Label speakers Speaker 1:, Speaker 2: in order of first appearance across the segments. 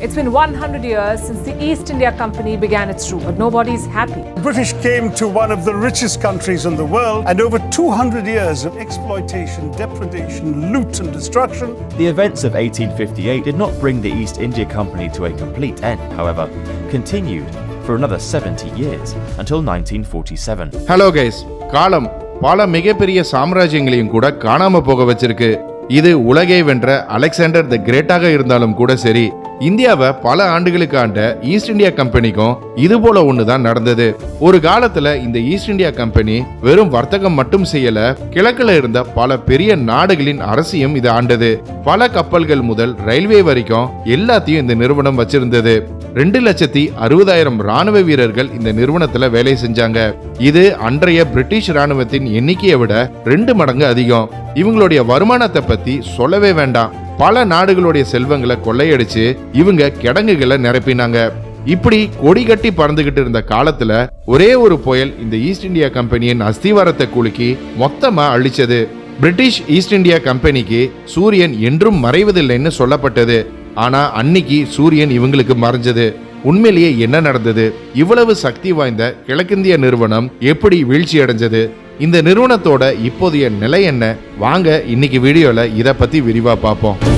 Speaker 1: It's been 100 years since the East India Company began its rule, but nobody's happy.
Speaker 2: The British came to one of the richest countries in the world, and over 200 years of exploitation, depredation, loot, and destruction
Speaker 3: The events of 1858 did not bring the East India Company to a complete end, however, continued for another 70 years until 1947.
Speaker 4: Hello guys காலம் பல மிகப்பெரிய சாம்ராஜ்யங்களையும் கூட காணாம போக வச்சிருக்கு இது உலகை வென்ற அலெக்சாண்டர் த கிரேட்டாக இருந்தாலும் கூட சரி இந்தியாவை பல ஆண்டுகளுக்கு ஆண்ட ஈஸ்ட் இந்தியா கம்பெனிக்கும் இது போல ஒண்ணுதான் நடந்தது. ஒரு காலத்துல இந்த ஈஸ்ட் இந்தியா கம்பெனி வெறும் வர்த்தகம் மட்டும் செய்யல கிழக்குல இருந்த பல பெரிய நாடுகளின் அரசியும் இது ஆண்டது. பல கப்பல்கள் முதல் ரயில்வே வரைக்கும் எல்லாத்தையும் இந்த நிறுவனம் வச்சிருந்தது. ரெண்டு லட்சத்தி அறுபதாயிரம் ராணுவ வீரர்கள் இந்த நிறுவனத்துல வேலை செஞ்சாங்க. இது அன்றைய பிரிட்டிஷ் ராணுவத்தின் எண்ணிக்கையை விட ரெண்டு மடங்கு அதிகம். இவங்களுடைய வருமானத்தை பத்தி சொல்லவே வேண்டாம். பல நாடுகளுடைய செல்வங்களை கொள்ளையடிச்சு இவங்க கிடங்குகளை நிரப்பினாங்க. இப்படி கொடி கட்டி பறந்துகிட்டு இருந்த காலத்துல ஒரே ஒரு புயல் இந்த ஈஸ்ட் இந்தியா கம்பெனியின் அஸ்திவாரத்தை குலுக்கி மொத்தமா அழிச்சது. பிரிட்டிஷ் ஈஸ்ட் இந்தியா கம்பெனிக்கு சூரியன் என்றும் மறைவதில்லைன்னு சொல்லப்பட்டது. ஆனா அன்னைக்கு சூரியன் இவங்களுக்கு மறைஞ்சது. உண்மையிலேயே என்ன நடந்தது? இவ்வளவு சக்தி வாய்ந்த கிழக்கிந்திய நிறுவனம் எப்படி வீழ்ச்சி அடைஞ்சது? இந்த நிறுவனத்தோட இப்போதைய நிலை என்ன? வாங்க இன்னைக்கு வீடியோல இதை பத்தி விரிவா பார்ப்போம்.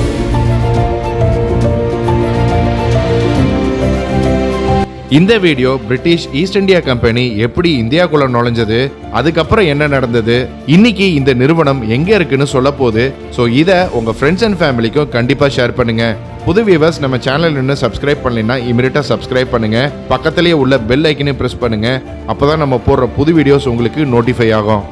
Speaker 4: இந்த video British East India company எப்படி இந்தியாக்குள்ள நுழைஞ்சது அதுக்கப்புறம் என்ன நடந்தது இன்னைக்கு இந்த நிறுவனம் எங்க இருக்குன்னு சொல்ல போகுது ஸோ இதை உங்க ஃப்ரெண்ட்ஸ் அண்ட் ஃபேமிலிக்கும் கண்டிப்பா ஷேர் பண்ணுங்க. புது வியூவர்ஸ் நம்ம சேனல் இன்னும் சப்ஸ்கிரைப் பண்ணலைன்னா இமீடியட்டா சப்ஸ்கிரைப் பண்ணுங்க. பக்கத்திலேயே உள்ள பெல் ஐக்கனையும் ப்ரெஸ் பண்ணுங்க. அப்பதான் நம்ம போடுற புது வீடியோஸ் உங்களுக்கு நோட்டிஃபை ஆகும்.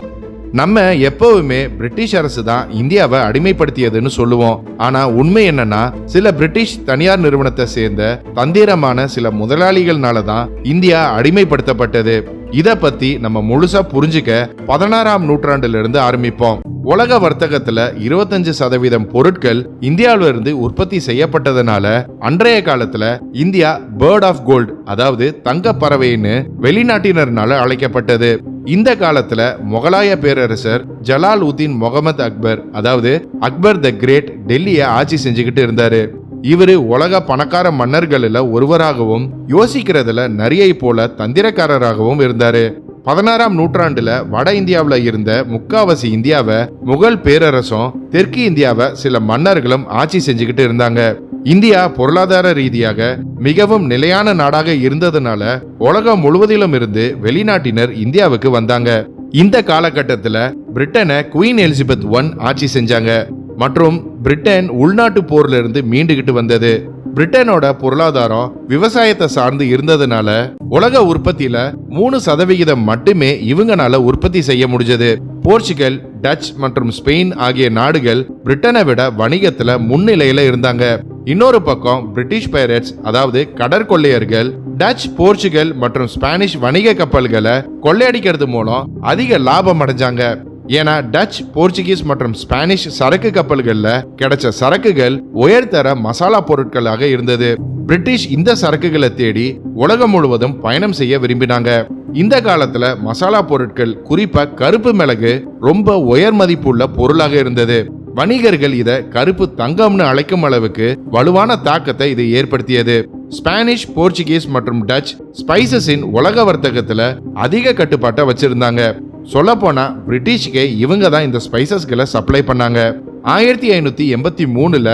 Speaker 4: நம்ம எப்பவுமே பிரிட்டிஷ் அரசு தான் இந்தியாவை அடிமைப்படுத்தியதுன்னு சொல்லுவோம். ஆனா உண்மை என்னன்னா சில பிரிட்டிஷ் தனியார் நிறுவனத்தை சேர்ந்த தந்திரமான சில முதலாளிகள்னால தான் இந்தியா அடிமைப்படுத்தப்பட்டது. இத பத்தி நம்ம முழுசா புரிஞ்சுக்க பதினாறாம் நூற்றாண்டுல இருந்து ஆரம்பிப்போம். உலக வர்த்தகத்துல இருபத்தஞ்சு சதவீதம் பொருட்கள் இந்தியாவில இருந்து உற்பத்தி செய்யப்பட்டதுனால அன்றைய காலத்துல இந்தியா பேர்ட் ஆஃப் கோல்ட் அதாவது தங்க பறவைன்னு வெளிநாட்டினர்னால அழைக்கப்பட்டது. இந்த காலத்துல முகலாய பேரரசர் ஜலால் உதீன் முகமது அக்பர் அதாவது அக்பர் த கிரேட் டெல்லியை ஆட்சி செஞ்சுக்கிட்டு இருந்தாரு. இவரு உலக பணக்கார மன்னர்களில் ஒருவராகவும் யோசிக்கிறதுல நரியை போல தந்திரக்காரராகவும் இருந்தாரு. பதினாறாம் நூற்றாண்டுல வட இந்தியாவில் இருந்த முக்காவாசி இந்தியாவை முகல் பேரரசும் தெற்கு இந்தியாவை சில மன்னர்களும் ஆட்சி செஞ்சுக்கிட்டு இருந்தாங்க. இந்தியா பொருளாதார ரீதியாக மிகவும் நிலையான நாடாக இருந்ததுனால உலகம் முழுவதிலும் இருந்து வெளிநாட்டினர் இந்தியாவுக்கு வந்தாங்க. இந்த காலகட்டத்தில் பிரிட்டனை குயின் எலிசபெத் ஒன் ஆட்சி செஞ்சாங்க. மற்றும் பிரிட்டன் உள்நாட்டு போர்ல இருந்து மீண்டுகிட்டு வந்தது. பிரிட்டனோட பொருளாதாரம் விவசாயத்தை சார்ந்து இருந்ததுனால உலக உற்பத்தியில மூணு சதவிகிதம் மட்டுமே இவங்கனால உற்பத்தி செய்ய முடிஞ்சது. போர்ச்சுகல் டச் மற்றும் ஸ்பெயின் ஆகிய நாடுகள் பிரிட்டனை விட வணிகத்துல முன்னிலையில இருந்தாங்க. இன்னொரு பக்கம் பிரிட்டிஷ் பைரட்ஸ் அதாவது கடற்கொள்ளையர்கள் டச் போர்ச்சுகல் மற்றும் ஸ்பானிஷ் வணிக கப்பல்களை கொள்ளையடிக்கிறது மூலம் அதிக லாபம் அடைஞ்சாங்க. ஏன்னா டச் போர்ச்சுகீஸ் மற்றும் ஸ்பானிஷ் சரக்கு கப்பல்களில் கிடைச்ச சரக்குகள் உயர்தர மசாலா பொருட்களாக இருந்தது. பிரிட்டிஷ் இந்த சரக்குகளை தேடி உலகம் முழுவதும் பயணம் செய்ய விரும்பினாங்க. இந்த காலத்துல மசாலா பொருட்கள் குறிப்பா கருப்பு மிளகு ரொம்ப உயர் மதிப்புள்ள பொருளாக இருந்தது. வணிகர்கள் இத கருப்பு தங்கம்னு அழைக்கும் அளவுக்கு வலுவான தாக்கத்தை இது ஏற்படுத்தியது. ஸ்பானிஷ் போர்ச்சுகீஸ் மற்றும் டச் ஸ்பைசஸின் உலக வர்த்தகத்துல அதிக கட்டுப்பாட்டை வச்சிருந்தாங்க. சொல்ல போனா இவங்க தான் இந்த ஸ்பைசஸ்களை சப்ளை பண்ணாங்க. ஆயிரத்தி ஐநூத்தி எண்பத்தி மூணுல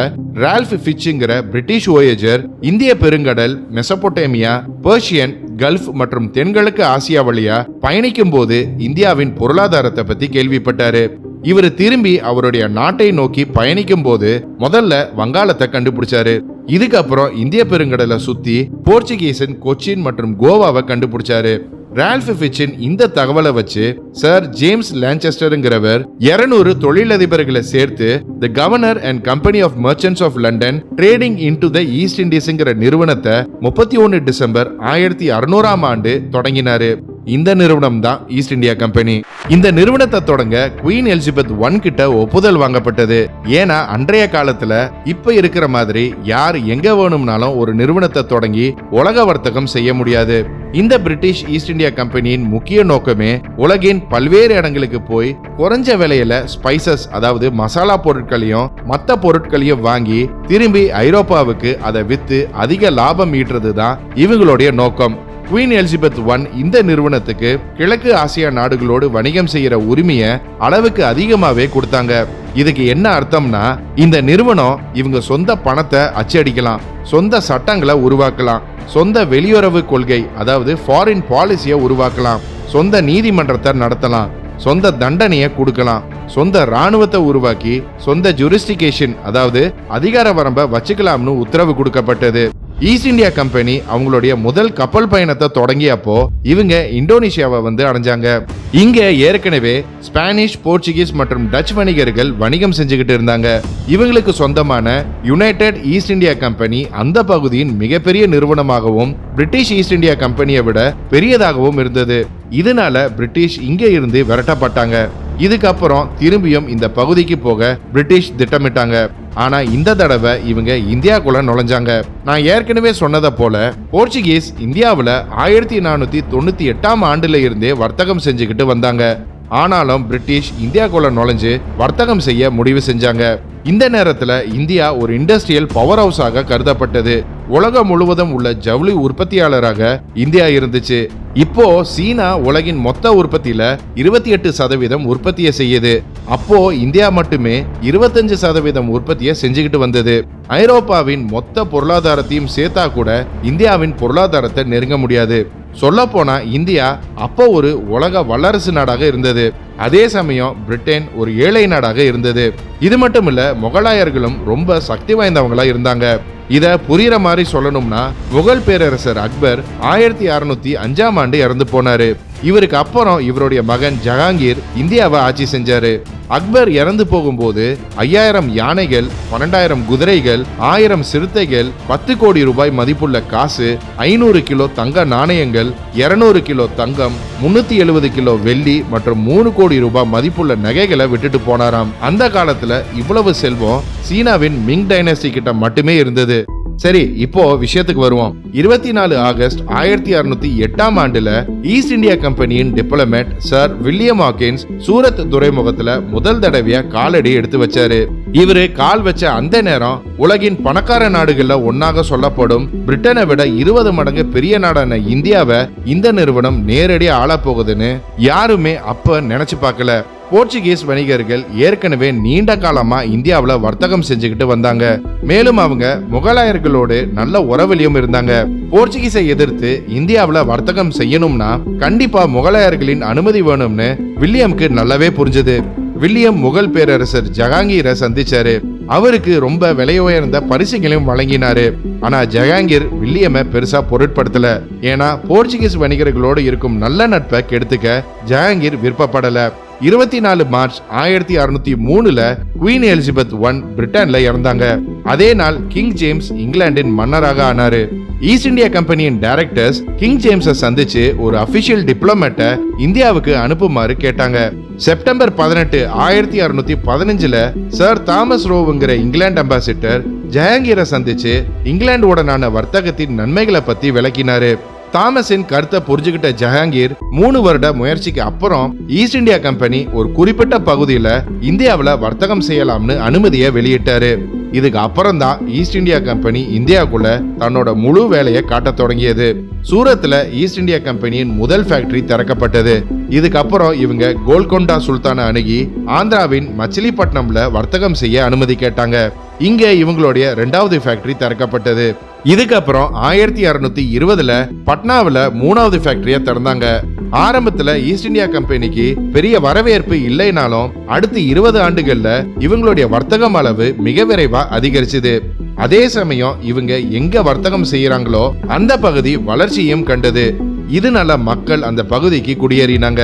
Speaker 4: ரால்ஃப் ஃபிட்சுங்கிற பிரிட்டிஷ் ஓயேஜர் இந்திய பெருங்கடல் மெசபோட்டேமியா பர்ஷியன் கல்ஃப் மற்றும் தென்கிழக்கு ஆசியா வழியா பயணிக்கும் போது இந்தியாவின் பொருளாதாரத்தை பத்தி கேள்விப்பட்டாரு. இவர் திரும்பி அவருடைய நாட்டை நோக்கி பயணிக்கும் போது முதல்ல வங்காளத்தை கண்டுபிடிச்சாரு. இதுக்கப்புறம் இந்திய பெருங்கடலை சுத்தி போர்ச்சுகீசன் கொச்சின் மற்றும் கோவாவை கண்டுபிடிச்சாரு. ரால்ஃப் ஃபிச்சின் இந்த தகவலை வச்சு சார் ஜேம்ஸ் லான்செஸ்டருங்கிறவர் இருநூறு தொழிலதிபர்களை சேர்த்து the governor and company of merchants of London trading into the East இண்டீஸ்ங்கிற நிறுவனத்தை முப்பத்தி ஒன்று டிசம்பர் ஆயிரத்தி அறுநூறாம் ஆண்டு தொடங்கினாரு. இந்த நிறுவனம் தான் ஈஸ்ட் இந்தியா கம்பெனி இந்த நிறுவனத்தை தொடங்க குயின் எலிசபெத் ஒன் கிட்ட ஒப்புதல் வாங்கப்பட்டது. ஏன்னா அன்றைய காலத்துல இப்ப இருக்கிற மாதிரி யார் எங்க வேணும்னாலும் ஒரு நிறுவனத்தை தொடங்கி உலக வர்த்தகம் செய்ய முடியாது. இந்த பிரிட்டிஷ் ஈஸ்ட் இந்தியா கம்பெனியின் முக்கிய நோக்கமே உலகின் பல்வேறு இடங்களுக்கு போய் குறைஞ்ச விலையில ஸ்பைசஸ் அதாவது மசாலா பொருட்களையும் மற்ற பொருட்களையும் வாங்கி திரும்பி ஐரோப்பாவுக்கு அதை வித்து அதிக லாபம் ஈட்டுறது தான் இவங்களுடைய நோக்கம். குயின் எலிசபெத் ஒன் இந்த நிறுவனத்துக்கு கிழக்கு ஆசியா நாடுகளோடு வணிகம் செய்யற உரிமையை அளவுக்கு அதிகமாவே கொடுத்தாங்க. இதுக்கு என்ன அர்த்தம்னா இந்த நிறுவனம் இவங்க சொந்த பணத்தை அச்சடிக்கலாம் சொந்த சட்டங்களை உருவாக்கலாம் சொந்த வெளியுறவு கொள்கை அதாவது ஃபாரின் பாலிசியை உருவாக்கலாம் சொந்த நீதிமன்றத்தை நடத்தலாம் சொந்த தண்டனையை கொடுக்கலாம் சொந்த ராணுவத்தை உருவாக்கி சொந்த ஜூரிஸ்டிகேஷன் அதாவது அதிகார வரம்பை வச்சுக்கலாம்னு உத்தரவு கொடுக்கப்பட்டது. ஈஸ்ட் இந்தியா கம்பெனி அவங்களுடைய முதல் கப்பல் பயணத்தை தொடங்கியப்போ இவங்க இந்தோனேஷியாவை வந்து அடைஞ்சாங்க. இங்க ஏற்கனவே ஸ்பானிஷ் போர்ச்சுகீஸ் மற்றும் டச் வணிகர்கள் வணிகம் செஞ்சுக்கிட்டு இருந்தாங்க. இவங்களுக்கு சொந்தமான யுனைடெட் ஈஸ்ட் இந்தியா கம்பெனி அந்த பகுதியின் மிகப்பெரிய நிறுவனமாகவும் பிரிட்டிஷ் ஈஸ்ட் இந்தியா கம்பெனியை விட பெரியதாகவும் இருந்தது. இதனால பிரிட்டிஷ் இங்க இருந்து விரட்டப்பட்டாங்க. இதுக்கப்புறம் திரும்பியும் இந்த பகுதிக்கு போக பிரிட்டிஷ் திட்டமிட்டாங்க. ஆனா இந்த தடவை இவங்க இந்தியாக்குள்ள நுழைஞ்சாங்க. நான் ஏற்கனவே சொன்னதை போல போர்ச்சுகீஸ் இந்தியாவில் ஆயிரத்தி நானூத்தி தொண்ணூத்தி எட்டாம் ஆண்டுல இருந்தே வர்த்தகம் செஞ்சுக்கிட்டு வந்தாங்க. ஆனாலும் பிரிட்டிஷ் இந்தியாக்குள்ள நுழைஞ்சு வர்த்தகம் செய்ய முடிவு செஞ்சாங்க. இந்த நேரத்துல இந்தியா ஒரு இண்டஸ்ட்ரியல் பவர் ஹவுஸாக கருதப்பட்டது. உலகம் முழுவதும் உள்ள ஜவுளி உற்பத்தியாளராக இந்தியா இருந்துச்சு. இப்போ சீனா உலகின் மொத்த உற்பத்தியில இருபத்தி எட்டு சதவீதம் உற்பத்தியை செய்யுது. அப்போ இந்தியா மட்டுமே இருபத்தஞ்சு சதவீதம் உற்பத்தியை செஞ்சுக்கிட்டு வந்தது. ஐரோப்பாவின் மொத்த பொருளாதாரத்தையும் சேர்த்தா கூட இந்தியாவின் பொருளாதாரத்தை நெருங்க முடியாது. சொல்லப்போனால் இந்தியா அப்போ ஒரு உலக வல்லரசு நாடாக இருந்தது. அதே சமயம் பிரிட்டன் ஒரு ஏழை நாடாக இருந்தது. இது மட்டும் இல்ல முகலாயர்களும் ரொம்ப சக்தி வாய்ந்தவங்களா இருந்தாங்க. இத புரியுற மாதிரி சொல்லணும்னா முகல் பேரரசர் அக்பர் ஆயிரத்தி அறுநூத்தி அஞ்சாம் ஆண்டு இறந்து போனாரு. இவருக்கு அப்புறம் இவருடைய மகன் ஜஹாங்கீர் இந்தியாவை ஆட்சி செஞ்சாரு. அக்பர் இறந்து போகும்போது ஐயாயிரம் யானைகள் பன்னெண்டாயிரம் குதிரைகள் ஆயிரம் சிறுத்தைகள் பத்து கோடி ரூபாய் மதிப்புள்ள காசு ஐநூறு கிலோ தங்க நாணயங்கள் இருநூறு கிலோ தங்கம் முன்னூத்தி எழுபது கிலோ வெள்ளி மற்றும் மூணு கோடி ரூபாய் மதிப்புள்ள நகைகளை விட்டுட்டு போனாராம். அந்த காலத்துல இவ்வளவு செல்வம் சீனாவின் மிங் டைனஸ்டி கிட்ட மட்டுமே இருந்தது. சரி இப்போ விஷயத்துக்கு வருவோம். இருபத்தி நாலு ஆகஸ்ட் ஆயிரத்தி அறுநூத்தி எட்டாம் ஆண்டுல ஈஸ்ட் இந்தியா கம்பெனியின் diplomat sir William Hawkins Surat துறைமுகத்துல முதல் தடவையா காலடி எடுத்து வச்சாரு. இவரு கால் வச்ச அந்த நேரம் உலகின் பணக்கார நாடுகள்ல ஒன்னாக சொல்லப்படும் பிரிட்டனை விட இருபது மடங்கு பெரிய நாடான இந்தியாவை இந்த நிறுவனம் நேரடி ஆள போகுதுன்னு யாருமே அப்ப நினைச்சு பார்க்கல. போர்ச்சுகீஸ் வணிகர்கள் ஏற்கனவே நீண்ட காலமா இந்தியாவில் வர்த்தகம் செஞ்சுக்கிட்டு வந்தாங்க. மேலும் அவங்க முகலாயர்களோடு நல்ல உறவிலையும் இருந்தாங்க. போர்ச்சுகீஸை எதிர்த்து இந்தியாவில் வர்த்தகம் செய்யணும்னா கண்டிப்பா முகலாயர்களின் அனுமதி வேணும்னு வில்லியம்க்கு நல்லாவே புரிஞ்சது. வில்லியம் முகல் பேரரசர் ஜஹாங்கீரை சந்திச்சாரு. அவருக்கு ரொம்ப விலை உயர்ந்த பரிசுகளையும் வழங்கினாரு. ஆனா ஜஹாங்கீர் வில்லியமை பெருசா பொருட்படுத்தல. ஏன்னா போர்ச்சுகீஸ் வணிகர்களோடு இருக்கும் நல்ல நட்பை கெடுத்துக்க ஜஹாங்கீர் விருப்பப்படல. இருபத்தி நாலு மார்ச் ஆயிரத்தி அறுநூத்தி மூணுல குவீன் எலிசபெத் ஒன் பிரிட்டன்ல இறந்தாங்க. அதே நாள் கிங் ஜேம்ஸ் இங்கிலாந்தின் மன்னராக ஆனாரு. ஈஸ்ட் இந்தியா கம்பெனியின் டைரக்டர்ஸ் கிங் ஜேம்ஸை சந்திச்சு ஒரு அபிஷியல் டிப்ளமேட்டை இந்தியாவுக்கு அனுப்புமாறு கேட்டாங்க. செப்டம்பர் பதினெட்டு ஆயிரத்தி அறுநூத்தி பதினஞ்சுல சர் தாமஸ் ரோவுங்கிற இங்கிலாந்து அம்பாசிடர் ஜஹாங்கீரை சந்திச்சு இங்கிலாந்துடனான வர்த்தகத்தின் நன்மைகளை பத்தி விளக்கினாரு. தாமஸின் கருத்தை புரிஞ்சுக்கிட்ட ஜஹாங்கீர் மூணு வருட முயற்சிக்கு அப்புறம் ஈஸ்ட் இந்தியா கம்பெனி ஒரு குறிப்பிட்ட பகுதியில இந்தியாவுல வர்த்தகம் செய்யலாம்னு அனுமதியை வெளியிட்டாரு. இதுக்கு அப்புறம் தான் ஈஸ்ட் இந்தியா கம்பெனி இந்தியாவுக்குள்ள தன்னோட முழு வேலையை காட்டத் தொடங்கியது. சூரத்ல ஈஸ்ட் இந்தியா கம்பெனியின் முதல் ஃபேக்டரி திறக்கப்பட்டது. இதுக்கப்புறம் இவங்க கோல்கொண்டா சுல்தானை அணுகி ஆந்திராவின் மச்சிலிப்பட்டினம்ல வர்த்தகம் செய்ய அனுமதி கேட்டாங்க. இங்க இவங்களுடைய ரெண்டாவது ஃபேக்டரி திறக்கப்பட்டது. இதுக்கப்புறம் ஆயிரத்தி அறுநூத்தி இருபதுல பட்னாவில் மூணாவது ஃபேக்டரியை திறந்தாங்க. ஆரம்பத்துல ஈஸ்ட் இந்தியா கம்பெனிக்கு பெரிய வரவேற்பு இல்லைனாலும் அடுத்து இருபது ஆண்டுகள்ல இவங்களுடைய வர்த்தகம் அளவு மிக விரைவா அதிகரிச்சது. அதே சமயம் இவங்க எங்க வர்த்தகம் செய்யறாங்களோ அந்த பகுதி வளர்ச்சியும் கண்டது. இதனால மக்கள் அந்த பகுதிக்கு குடியேறினாங்க.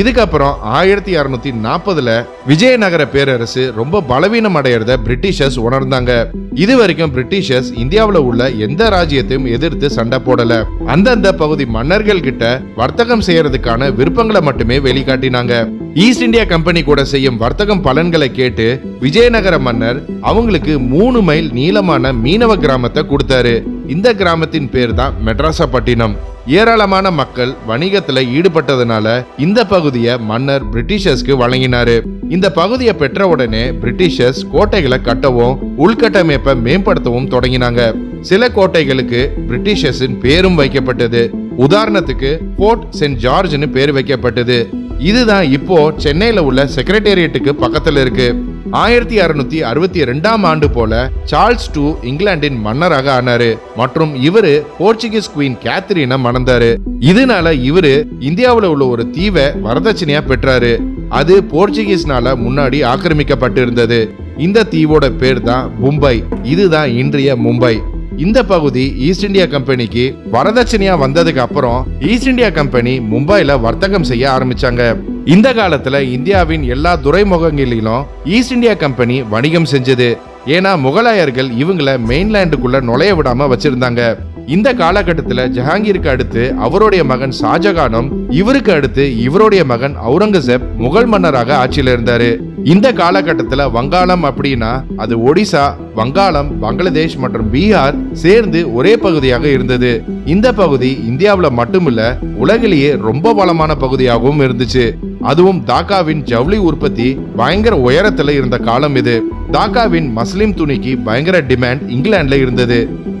Speaker 4: இதுக்கப்புறம் ஆயிரத்தி அறுநூத்தி நாற்பதுல விஜயநகர பேரரசு ரொம்ப பலவீனம் அடையறத பிரிட்டிஷர்ஸ் உணர்ந்தாங்க. இது வரைக்கும் பிரிட்டிஷர்ஸ் இந்தியாவில் உள்ள எந்த ராஜ்யத்தையும் எதிர்த்து சண்டை போடல. அந்தந்த பகுதி மன்னர்கள் கிட்ட வர்த்தகம் செய்யறதுக்கான விருப்பங்களை மட்டுமே வெளிக்காட்டினாங்க. ஈஸ்ட் இந்தியா கம்பெனி கூட செய்யும் வர்த்தகம் பலன்களை கேட்டு விஜயநகர மன்னர் அவங்களுக்கு மூணு மைல் நீளமான மீனவ கிராமத்தை கொடுத்தாரு. இந்த கிராமத்தின் பேர் தான் மெட்ராசப்பட்டினம் ஏராளமான மக்கள் வணிகத்துல ஈடுபட்டதுனால இந்த பகுதியை மன்னர் பிரிட்டிஷர்ஸ்க்கு வழங்கினாரு. இந்த பகுதியை பெற்ற உடனே பிரிட்டிஷர்ஸ் கோட்டைகளை கட்டவும் உள்கட்டமைப்பை மேம்படுத்தவும் தொடங்கினாங்க. சில கோட்டைகளுக்கு பிரிட்டிஷர்ஸின் பேரும் வைக்கப்பட்டது. உதாரணத்துக்கு போர்ட் சென்ட் ஜார்ஜ்னு பேர் வைக்கப்பட்டது. இதுதான் இப்போ சென்னையில் உள்ள செக்ரட்டேரியட்டுக்கு பக்கத்தில் இருக்கு. ஆயிரத்தி அறுநூத்தி அறுபத்தி ரெண்டாம் ஆண்டு போல சார்ல்ஸ் டூ இங்கிலாந்தின் மன்னராக ஆனாரு. மற்றும் இவரு போர்ச்சுகீஸ் குவீன் கேத்ரினை மணந்தாரு. இதனால இவரு இந்தியாவில் உள்ள ஒரு தீவை வரதட்சணையா பெற்றாரு. அது போர்ச்சுகீஸ்னால முன்னாடி ஆக்கிரமிக்கப்பட்டு இருந்தது இந்த தீவோட பேர் தான் மும்பை. இதுதான் இன்றைய மும்பை. இந்த பகுதி ஈஸ்ட் இந்தியா கம்பெனிக்கு வரதட்சணையா வந்ததுக்கு அப்புறம் ஈஸ்ட் இந்தியா கம்பெனி மும்பைல வர்த்தகம் செய்ய ஆரம்பிச்சாங்க. இந்த காலத்துல இந்தியாவின் எல்லா துறைமுகங்களிலும் ஈஸ்ட் இந்தியா கம்பெனி வணிகம் செஞ்சது. ஏன்னா முகலாயர்கள் இவங்களை மெயின்லேண்டுக்குள்ள நுழைய விடாம வச்சிருந்தாங்க. இந்த காலகட்டத்தில் ஜஹாங்கீருக்கு அடுத்து அவருடைய மகன் ஷாஜகானும் இவருக்கு அடுத்து இவருடைய மகன் அவுரங்கசீப் முகல் மன்னராக ஆட்சியில் இருந்தாரு. இந்த காலகட்டத்தில் வங்காளம் அப்படின்னா அது ஒடிசா வங்காளம் பங்களாதேஷ் மற்றும் பீகார் சேர்ந்து ஒரே பகுதியாக இருந்தது. இந்த பகுதி இந்தியாவில் மட்டுமில்ல உலகிலேயே ரொம்ப வளமான பகுதியாகவும் இருந்துச்சு. அதுவும் தாக்காவின் ஜவுளி உற்பத்தி பயங்கர உயரத்தில் இருந்த காலம் இது. தாக்காவின் மஸ்லிம் துணிக்கு பயங்கர டிமாண்ட் இங்கிலாந்துல இருந்தது.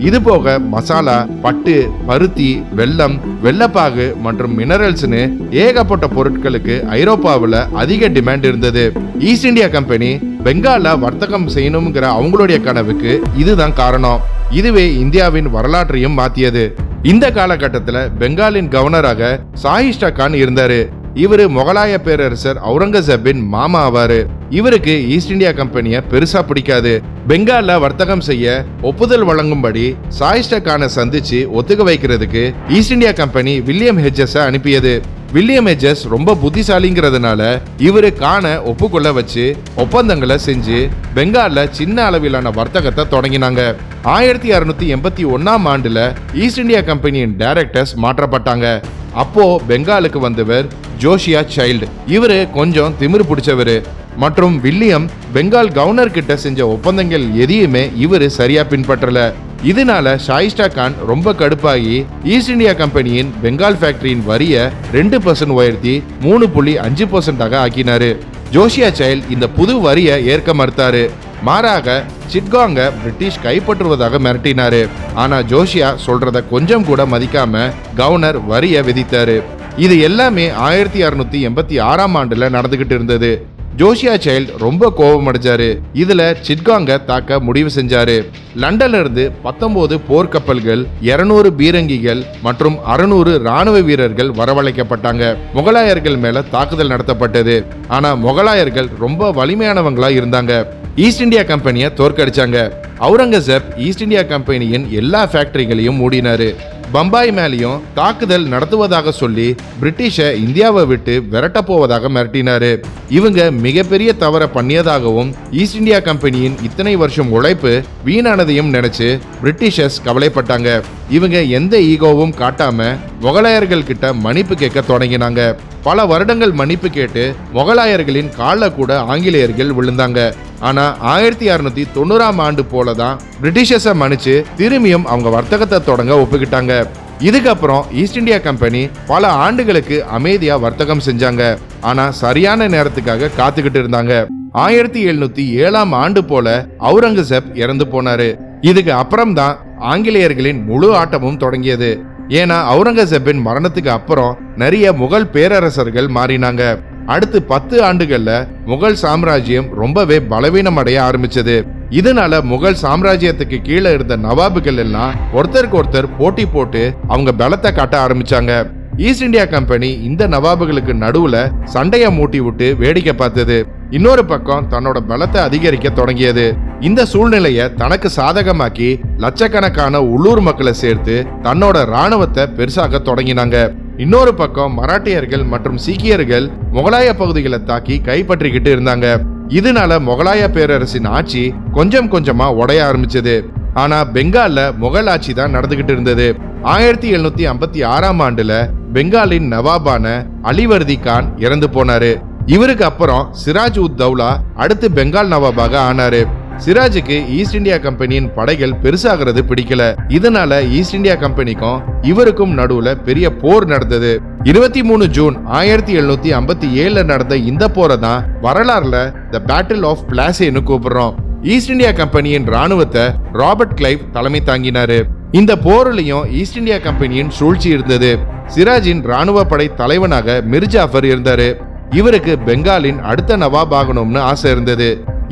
Speaker 4: இது போக மசாலா பட்டு பருத்தி வெல்லம் வெள்ளப்பாகு மற்றும் மினரல்ஸ்னு ஏகப்பட்ட பொருட்களுக்கு ஐரோப்பாவில் அதிக டிமாண்ட் இருந்தது. ஈஸ்ட் இந்தியா கம்பெனி பெங்கால வர்த்தகம் செய்யணுங்கிற அவங்களுடைய கனவுக்கு இதுதான் காரணம். இதுவே இந்தியாவின் வரலாற்றையும் மாத்தியது. இந்த காலகட்டத்தில் பெங்காலின் கவர்னராக சாயிஷ்டா கான் இருந்தாரு. இவரு முகலாய பேரரசர் அவுரங்கசீப்பின் மாமா ஆவாரு. இவருக்கு ஈஸ்ட் இந்தியா கம்பெனியை பெருசா பிடிக்காது. பெங்கால்ல வர்த்தகம் செய்ய ஒப்புதல் வழங்கும்படி சாயிஷ்டா கானை சந்திச்சு ஒத்துக்க வைக்கிறதுக்கு East India company William Hedges அனுப்பியது. வில்லியம் ஹெஜஸ் ரொம்ப புத்திசாலிங்கிறதுனால இவரு காண ஒப்புக்கொள்ள வச்சு ஒப்பந்தங்களை செஞ்சு பெங்கால்ல சின்ன அளவிலான வர்த்தகத்தை தொடங்கினாங்க. ஆயிரத்தி அறுநூத்தி எண்பத்தி ஒன்னாம் ஆண்டுல ஈஸ்ட் இந்தியா கம்பெனியின் டைரக்டர்ஸ் மாற்றப்பட்டாங்க. அப்போ பெங்காலுக்கு வந்தவர் ஜோஷியா சைல்டு. இவரு கொஞ்சம் திமிரு பிடிச்சவர். மற்றும் வில்லியம் பெங்கால் கவர்னர் கிட்ட செஞ்ச ஒப்பந்தங்கள் எதையுமே இவர் சரியா பின்பற்றல. இதனால ஷாயிஸ்டா கான் ரொம்ப கடுப்பாகி ஈஸ்ட் இந்தியா கம்பெனியின் பெங்கால் ஃபேக்டரியின் வரிய ரெண்டு பர்சன்ட் உயர்த்தி மூணு புள்ளி அஞ்சு பர்சன்டாக ஆக்கினாரு. ஜோஷியா சைல்ட் இந்த புது வரியை ஏற்க மறுத்தாரு. மாறாக சிட்காங்க பிரிட்டிஷ் கைப்பற்றுவதாக மிரட்டினாரு. ஆனா ஜோஷியா சொல்றத கொஞ்சம் கூட மதிக்காம கவர்னர் வரிய விதித்தாரு. இது எல்லாமே ஆயிரத்தி அறுநூத்தி எண்பத்தி ஆறாம் ஆண்டுல நடந்துகிட்டு இருந்தது. ஜோஷியா சைல்ட் ரொம்ப கோபம் அடைஞ்சாரு இதுல சிட்காங்க தாக்க முடிவு செஞ்சாரு. லண்டன்ல இருந்து பத்தொன்பது போர்க்கப்பல்கள் இருநூறு பீரங்கிகள் மற்றும் அறுநூறு ராணுவ வீரர்கள் வரவழைக்கப்பட்டாங்க. முகலாயர்கள் மேல தாக்குதல் நடத்தப்பட்டது. ஆனா முகலாயர்கள் ரொம்ப வலிமையானவங்களா இருந்தாங்க. ஈஸ்ட் இந்தியா கம்பெனியை தோற்கடிச்சாங்க. அவுரங்கசீப் ஈஸ்ட் இந்தியா கம்பெனியின் எல்லா ஃபேக்டரிகளையும் மூடினாரு. பம்பாய் மேலேயும் தாக்குதல் நடத்துவதாக சொல்லி பிரிட்டிஷை இந்தியாவை விட்டு விரட்ட போவதாக மிரட்டினாரு. இவங்க மிகப்பெரிய தவற பண்ணியதாகவும் ஈஸ்ட் இந்தியா கம்பெனியின் இத்தனை வருஷம் உழைப்பு வீணானதையும் நினைச்சு பிரிட்டிஷர்ஸ் கவலைப்பட்டாங்க. இவங்க எந்த ஈகோவும் காட்டாம முகலாயர்கள் கிட்ட மன்னிப்பு கேட்க தொடங்கினாங்க. பல வருடங்கள் மன்னிப்பு கேட்டு முகலாயர்களின் காலில் கூட ஆங்கிலேயர்கள் விழுந்தாங்க. ஆனா ஆயிரத்தி அறுநூத்தி தொண்ணூறாம் ஆண்டு போலதான் பிரிட்டிஷர்ஸை மன்னிச்சு திரும்பியும் அவங்க வர்த்தகத்தை தொடங்க ஒப்புக்கிட்டாங்க. இதுக்கப்புறம் ஈஸ்ட் இந்தியா கம்பெனி பல ஆண்டுகளுக்கு அமைதியா வர்த்தகம் செஞ்சாங்க. ஆனா சரியான நேரத்துக்காக காத்துக்கிட்டு இருந்தாங்க. ஆயிரத்தி எழுநூத்தி ஏழாம் ஆண்டு போல அவுரங்கசெப் இறந்து போனாரு. இதுக்கு அப்புறம் தான் ஆங்கிலேயர்களின் முழு ஆட்டமும் தொடங்கியது. ஏன்னா அவுரங்கசீப்பின் மரணத்துக்கு அப்புறம் நிறைய முகல் பேரரசர்கள் மாறினாங்க. அடுத்து பத்து ஆண்டுகள்ல முகல் சாம்ராஜ்யம் ரொம்பவே பலவீனம் அடைய ஆரம்பிச்சது. இதனால முகல் சாம்ராஜ்யத்துக்கு கீழே இருந்த நவாபுகள் எல்லாம் ஒருத்தருக்கு ஒருத்தர் போட்டி போட்டு அவங்க பலத்தை காட்ட ஆரம்பிச்சாங்க. ஈஸ்ட் இந்தியா கம்பெனி இந்த நவாபுகளுக்கு நடுவுல சண்டைய மூட்டி விட்டு வேடிக்கை பார்த்தது. இன்னொரு பக்கம் தன்னோட பலத்தை அதிகரிக்க தொடங்கியது. இந்த சூழ்நிலையை தனக்கு சாதகமாக்கி லட்சக்கணக்கான உள்ளூர் மக்களை சேர்த்து தன்னோட ராணுவத்தை பெருசாக்க தொடங்கினாங்க. இன்னொரு பக்கம் மராட்டியர்கள் மற்றும் சீக்கியர்கள் முகலாய பகுதிகளை தாக்கி கைப்பற்றிக்கிட்டு இருந்தாங்க. இதனால முகலாய பேரரசின் ஆட்சி கொஞ்சம் கொஞ்சமா உடைய ஆரம்பிச்சது. ஆனா பெங்கால்ல முகல் ஆட்சி தான் நடந்துகிட்டு இருந்தது. ஆயிரத்தி எழுநூத்தி ஐம்பத்தி ஆறாம் ஆண்டுல பெங்காலின் நவாபான அலிவர்தி கான் இறந்து போனாரு. இவருக்கு அப்புறம் சிராஜ் உத் தௌலா அடுத்து பெங்கால் நவாபாக ஆனாரு. சிராஜுக்கு ஈஸ்ட் இந்தியா கம்பெனியின் படைகள் பெருசாகிறது பிடிக்கல. இதனால ஈஸ்ட் இந்தியா கம்பெனிக்கும் இவருக்கும் நடுவுல பெரிய போர் நடந்தது. இருபத்தி மூணு ஜூன் ஆயிரத்தி எழுநூத்தி ஐம்பத்தி ஏழுல நடந்த இந்த போரை தான் வரலாறுல த பேட்டில் ஆஃப் பிளாசேன்னு கூப்பிடுறோம். ஈஸ்ட் இந்தியா கம்பெனியின் ராணுவத்தை ராபர்ட் கிளைவ் தலைமை தாங்கினாரு. இந்த போரிலையும் ஈஸ்ட் இந்தியா கம்பெனியின் சூழ்ச்சி இருந்தது. சிராஜின் ராணுவ படை தலைவனாக மிர்ஜாஃபர் இருந்தாரு. இவருக்கு பெங்காலின் அடுத்த நவாப் ஆகணும்னு ஆசை இருந்தது.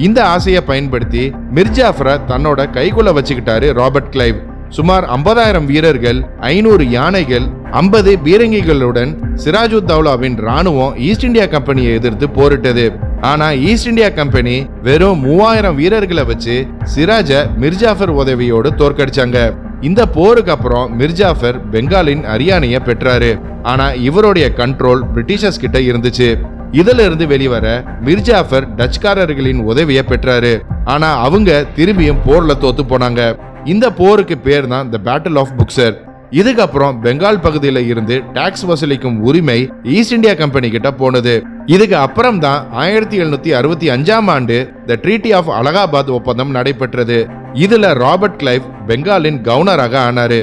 Speaker 4: இந்த ஆசையை பயன்படுத்தி மிர்ஜாஃபரை தன்னோட கைக்குள்ள வச்சுக்கிட்டாரு ராபர்ட் கிளைவ். சுமார் 50000 வீரர்கள் ஐநூறு யானைகள் 50 பீரங்கிகளுடன் சிராஜுத் தௌலாவின் ராணுவம் ஈஸ்ட் இந்தியா கம்பெனியை எதிர்த்து போரிட்டது. ஆனா ஈஸ்ட் இந்தியா கம்பெனி வெறும் மூவாயிரம் வீரர்களை வச்சு சிராஜ மிர்ஜாஃபர் உதவியோடு தோற்கடிச்சாங்க. இந்த போருக்கு அப்புறம் மிர்ஜாஃபர் பெங்காலின் அரியானைய பெற்றாரு. ஆனா இவருடைய கண்ட்ரோல் பிரிட்டிஷர்ஸ் கிட்ட இருந்துச்சு. இதுல இருந்து வெளிவர மிர்ஜாஃபர் டச்சுக்காரர்களின் உதவியை பெற்றாரு. ஆனா அவங்க திரும்பியும் போர்ல தோத்து போனாங்க. இந்த போருக்கு பேர் தான் த பேட்டில் ஆஃப் புக்சர் இதுக்கப்புறம் பெங்கால் பகுதியில் இருந்து டாக்ஸ் வசூலிக்கும் உரிமை ஈஸ்ட் இந்தியா கம்பெனி கிட்ட போனது. இதுக்கு அப்புறம் தான் ஆயிரத்தி எழுநூத்தி அறுபத்தி அஞ்சாம் ஆண்டு த ட்ரீட்டி ஆஃப் அலகாபாத் ஒப்பந்தம் நடைபெற்றது. இதுல ராபர்ட் கிளைவ் பெங்காலின் கவர்னராக ஆனாரு.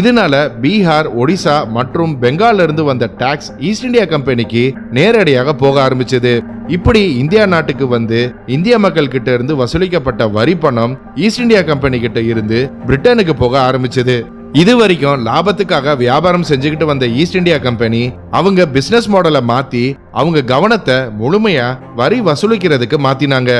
Speaker 4: இதனால பீகார் ஒடிசா மற்றும் பெங்கால்ல இருந்து வந்த டாக்ஸ் ஈஸ்ட் இந்தியா கம்பெனிக்கு நேரடியாக போக ஆரம்பிச்சது. இப்படி இந்தியா நாட்டுக்கு வந்து இந்திய மக்கள் கிட்ட இருந்து வசூலிக்கப்பட்ட வரி பணம் ஈஸ்ட் இந்தியா கம்பெனி கிட்ட இருந்து பிரிட்டனுக்கு போக ஆரம்பிச்சது. இது வரைக்கும் லாபத்துக்காக வியாபாரம் செஞ்சுக்கிட்டு வந்த ஈஸ்ட் இந்தியா கம்பெனி அவங்க பிசினஸ் மாடலை மாத்தி அவங்க கவனத்தை முழுமையா வரி வசூலிக்கிறதுக்கு மாத்தினாங்க.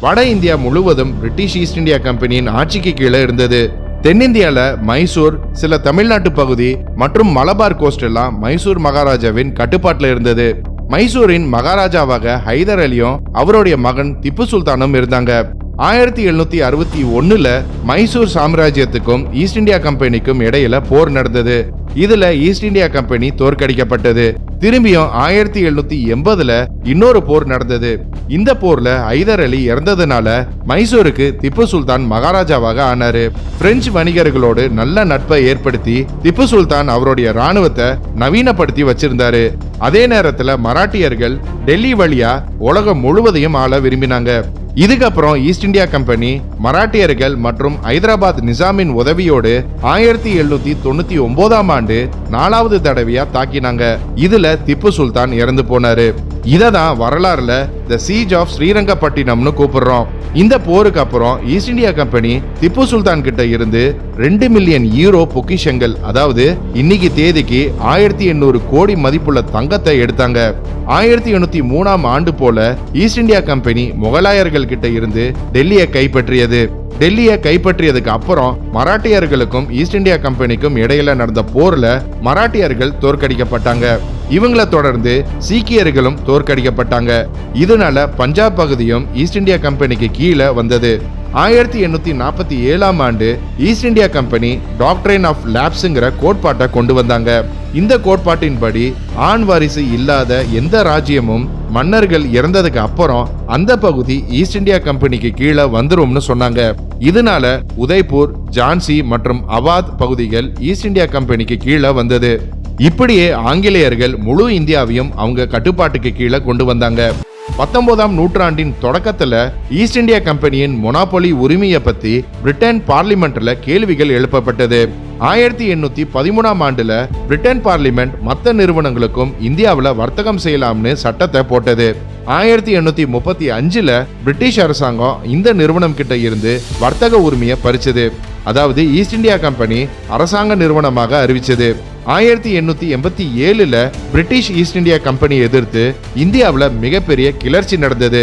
Speaker 4: வட இந்தியா முழுவதும் பிரிட்டிஷ் ஈஸ்ட் இந்தியா கம்பெனியின் ஆட்சிக்கு கீழே இருந்தது. தென்னிந்தியால மைசூர் சில தமிழ்நாட்டு பகுதி மற்றும் மலபார் கோஸ்ட் எல்லாம் மைசூர் மகாராஜாவின் கட்டுப்பாட்டில் இருந்தது. மைசூரின் மகாராஜாவாக ஹைதர் அலியும் அவருடைய மகன் திப்பு சுல்தானும் இருந்தாங்க. ஆயிரத்தி எழுநூத்தி அறுபத்தி ஒன்னுல மைசூர் சாம்ராஜ்யத்துக்கும் ஈஸ்ட் இந்தியா கம்பெனிக்கும் இடையில போர் நடந்தது. இதுல ஈஸ்ட் இந்தியா கம்பெனி தோற்கடிக்கப்பட்டது. திரும்பியும் ஆயிரத்தி எழுநூத்தி எண்பதுல இன்னொரு போர் நடந்தது. இந்த போர்ல ஐதர் அலி இறந்ததுனால மைசூருக்கு திப்பு சுல்தான் மகாராஜாவாக ஆனாரு. பிரெஞ்சு வணிகர்களோடு நல்ல நட்பை ஏற்படுத்தி திப்பு சுல்தான் அவருடைய ராணுவத்தை நவீனப்படுத்தி வச்சிருந்தாரு. அதே நேரத்துல மராட்டியர்கள் டெல்லி வழியா உலகம் முழுவதையும் ஆள விரும்பினாங்க. இதுக்கப்புறம் ஈஸ்ட் இந்தியா கம்பெனி மராட்டியர்கள் மற்றும் ஹைதராபாத் நிசாமின் உதவியோடு ஆயிரத்தி எழுநூத்தி தொண்ணூத்தி ஒன்பதாம் ஆண்டு நாலாவது தடவையா தாக்கினாங்க. இதுல திப்பு சுல்தான் இறந்து போனாரு. இததான் வரலாறுல த சீஜ் ஆஃப் ஸ்ரீரங்கப்பட்டினம்னு கூப்பிடுறோம். இந்த போருக்கு அப்புறம் East India company Tipu Sultan கிட்ட இருந்து ரெண்டு மில்லியன் யூரோ பொக்கிஷங்கள் அதாவது இன்னைக்கு தேதிக்கு ஆயிரத்தி எண்ணூறு கோடி மதிப்புள்ள தங்கத்தை எடுத்தாங்க. ஆயிரத்தி எண்ணூத்தி மூணாம் ஆண்டு போல ஈஸ்ட் இந்தியா கம்பெனி முகலாயர்கள் கிட்ட இருந்து டெல்லியை கைப்பற்றியது. டெல்லியை கைப்பற்றியதுக்கு அப்புறம் மராட்டியர்களுக்கும் ஈஸ்ட் இந்தியா கம்பெனிக்கும் இடையில நடந்த போர்ல மராட்டியர்கள் தோற்கடிக்கப்பட்டாங்க. இவங்களை தொடர்ந்து சீக்கியர்களும் தோற்கடிக்கப்பட்டாங்க. இதனால பஞ்சாப் பகுதியும் ஈஸ்ட் இந்தியா கம்பெனிக்கு கீழே வந்தது. ஆயிரத்தி எண்ணூத்தி நாற்பத்தி ஏழாம் ஆண்டு East India company doctrine of லேப்ஸுங்கிற கோட்பாட்டை கொண்டு வந்தாங்க. இந்த கோட்பாட்டின்படி ஆண் வாரிசு இல்லாத எந்த ராஜ்யமும் மன்னர்கள் இறந்ததுக்கு அப்புறம் அந்த பகுதி ஈஸ்ட் இந்தியா கம்பெனிக்கு கீழே வந்துரும்னு சொன்னாங்க. இதனால உதய்பூர் ஜான்சி மற்றும் அவாத் பகுதிகள் ஈஸ்ட் இந்தியா கம்பெனிக்கு கீழே வந்தது. இப்படியே ஆங்கிலேயர்கள் முழு இந்தியாவையும் அவங்க கட்டுப்பாட்டுக்கு கீழே கொண்டு வந்தாங்க. பத்தொன்பதாம் நூற்றாண்டின் தொடக்கத்துல ஈஸ்ட் இந்தியா கம்பெனியின் மொனாபொலி உரிமையை பத்தி பிரிட்டன் பார்லிமெண்ட்ல கேள்விகள் எழுப்பப்பட்டது. ஆயிரத்தி எண்ணூத்தி பதிமூணாம் ஆண்டுல பிரிட்டன் பார்லிமெண்ட் மற்ற நிறுவனங்களுக்கும் இந்தியாவில் வர்த்தகம் செய்யலாம்னு சட்டத்தை போட்டது. ஆயிரத்தி எண்ணூத்தி முப்பத்தி அஞ்சுல பிரிட்டிஷ் அரசாங்கம் இந்த நிறுவனம் கிட்ட இருந்து வர்த்தக உரிமையை பறிச்சது. அதாவது ஈஸ்ட் இந்தியா கம்பெனி அரசாங்க நிறுவனமாக அறிவிச்சது. ஆயிரத்தி எண்ணூத்தி எண்பத்தி ஏழுல பிரிட்டிஷ் ஈஸ்ட் இந்தியா கம்பெனி எதிர்த்து இந்தியாவில் மிகப்பெரிய கிளர்ச்சி நடந்தது.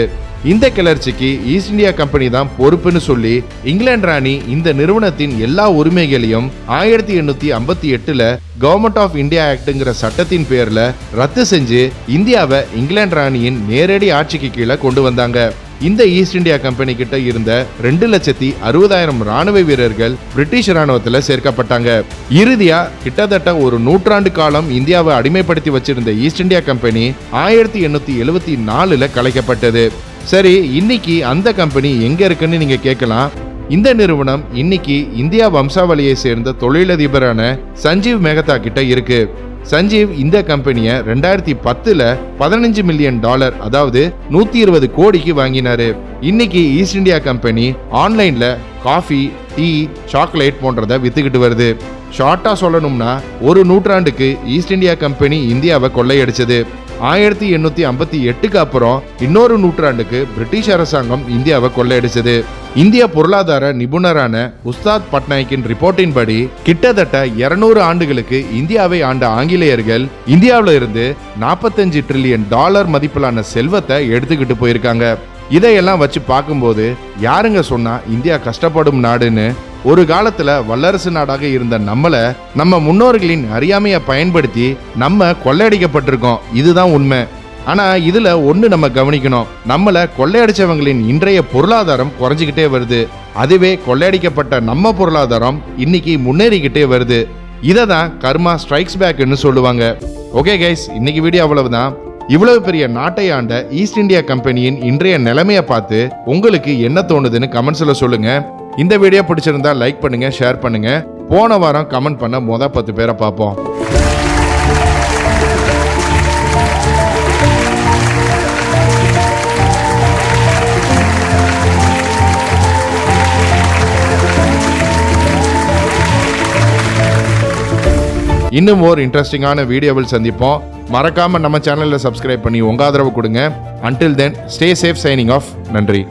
Speaker 4: இந்த கிளர்ச்சிக்கு ஈஸ்ட் இந்தியா கம்பெனி தான் பொறுப்புன்னு சொல்லி இங்கிலாந்து ராணி இந்த நிறுவனத்தின் எல்லா உரிமைகளையும் ஆயிரத்தி எண்ணூத்தி ஐம்பத்தி எட்டுல கவர்மெண்ட் ஆஃப் இந்தியா ஆக்டுங்கிற சட்டத்தின் பேர்ல ரத்து செஞ்சு இந்தியாவை இங்கிலாந்து ராணியின் நேரடி ஆட்சிக்கு கீழே கொண்டு வந்தாங்க. இந்த ஈஸ்ட் இந்தியா கம்பெனி கிட்ட இருந்த ரெண்டு லட்சத்தி அறுபதாயிரம் ராணுவ வீரர்கள் பிரிட்டிஷ் ராணுவத்தில் சேர்க்கப்பட்டாங்க. இறுதியா கிட்டத்தட்ட ஒரு நூற்றாண்டு காலம் இந்தியாவை அடிமைப்படுத்தி வச்சிருந்த ஈஸ்ட் இந்தியா கம்பெனி ஆயிரத்தி எண்ணூத்தி எழுபத்தி நாலுல கலைக்கப்பட்டது. சரி இன்னைக்கு அந்த கம்பெனி எங்க இருக்குன்னு நீங்க கேட்கலாம். இந்த நிறுவனம் இன்னைக்கு இந்தியா வம்சாவளியை சேர்ந்த தொழிலதிபரான சஞ்சீவ் மெஹதா கிட்ட இருக்கு. சஞ்சீவ் இந்த கம்பெனியை ரெண்டாயிரத்தி பத்துல பதினஞ்சு மில்லியன் டாலர் அதாவது நூத்தி இருபது கோடிக்கு வாங்கினாரு. இன்னைக்கு ஈஸ்ட் இந்தியா கம்பெனி ஆன்லைன்ல காஃபி டீ சாக்லேட் போன்றதை வித்துக்கிட்டு வருது. ஷார்ட்டா சொல்லணும்னா ஒரு நூற்றாண்டுக்கு ஈஸ்ட் இந்தியா கம்பெனி இந்தியாவை கொள்ளையடிச்சது. ஆயிரத்தி எண்ணூத்தி ஐம்பத்தி எட்டுக்கு அப்புறம் இன்னொரு நூற்றாண்டுக்கு பிரிட்டிஷ் அரசாங்கம் இந்தியாவை கொள்ளையடிச்சது. இந்திய பொருளாதார நிபுணரான உஸ்தாத் பட்நாயக்கின் ரிப்போர்ட்டின் படி கிட்டத்தட்ட 200 ஆண்டுகளுக்கு இந்தியாவை ஆண்ட ஆங்கிலேயர்கள் இந்தியாவில இருந்து நாற்பத்தஞ்சு ட்ரில்லியன் டாலர் மதிப்பிலான செல்வத்தை எடுத்துக்கிட்டு போயிருக்காங்க. இதையெல்லாம் வச்சு பார்க்கும்போது யாருங்க சொன்னா இந்தியா கஷ்டப்படும் நாடுன்னு ஒரு காலத்துல வல்லரசு நாடாக இருந்த நம்மள நம்ம முன்னோர்களின் அறியாமையை பயன்படுத்தி நம்ம கொள்ளையடிக்கப்பட்டிருக்கோம். இதுதான் உண்மை. ஆனா இதுல ஒண்ணு நம்ம கவனிக்கணும். நம்மள கொள்ளையடிச்சவங்களின் இன்றைய பொருளாதாரம் குறைஞ்சிக்கிட்டே வருது. அதுவே கொள்ளையடிக்கப்பட்ட நம்ம பொருளாதாரம் இன்னைக்கு முன்னேறிக்கிட்டே வருது. இதை தான் கர்மா ஸ்ட்ரைக்ஸ் பேக்னு சொல்லுவாங்க. ஓகே கைஸ் இன்னைக்கு வீடியோ அவ்வளவுதான். இவ்வளவு பெரிய நாட்டை ஆண்ட ஈஸ்ட் இந்தியா கம்பெனியின் இன்றைய நிலைமையை பார்த்து உங்களுக்கு என்ன தோணுதுன்னு கமெண்ட்ஸ்ல சொல்லுங்க. இந்த வீடியோ பிடிச்சிருந்தா லைக் பண்ணுங்க ஷேர் பண்ணுங்க. போன வாரம் கமெண்ட் பண்ண மொதல் பத்து பேரை பார்ப்போம். இன்னும் ஒரு இன்ட்ரெஸ்டிங்கான வீடியோவில் சந்திப்போம். மறக்காம நம்ம சேனலில் சப்ஸ்கிரைப் பண்ணி உங்க ஆதரவு கொடுங்க. Until then stay safe signing off நன்றி.